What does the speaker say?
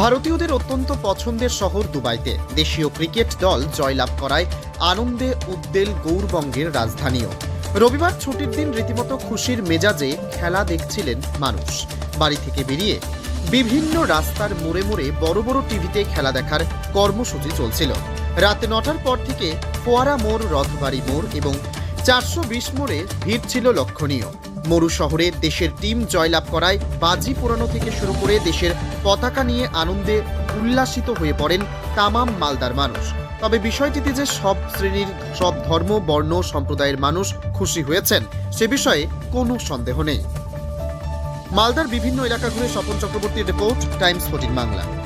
ভারতীয়দের অত্যন্ত পছন্দের শহর দুবাইতে। দেশীয় ক্রিকেট দল জয়লাভ করায় আনন্দে উদ্বেল গৌরবঙ্গের রাজধানীও। রবিবার ছুটির দিন রীতিমতো খুশির মেজাজে খেলা দেখছিলেন মানুষ। বাড়ি থেকে বেরিয়ে বিভিন্ন রাস্তার মোড়ে মোড়ে বড় বড় টিভিতে খেলা দেখার কর্মসূচি চলছিল। রাত নটার পর থেকে ফোয়ারা মোড়, রথবাড়ি মোড় এবং চারশো বিশ মোড়ে ভিড় ছিল লক্ষণীয়। মরু শহরে দেশের টিম জয়লাভ করায় বাজি পোড়ানো থেকে শুরু করে দেশের পতাকা নিয়ে আনন্দে উল্লাসিত হয়ে পড়েন তামাম মালদার মানুষ। তবে বিষয়টিতে যে সব শ্রেণির, সব ধর্ম, বর্ণ, সম্প্রদায়ের মানুষ খুশি হয়েছেন, সে বিষয়ে কোনো সন্দেহ নেই। মালদার বিভিন্ন এলাকা ঘুরে স্বপন চক্রবর্তীর রিপোর্ট, টাইমস ফোর্টিন বাংলা।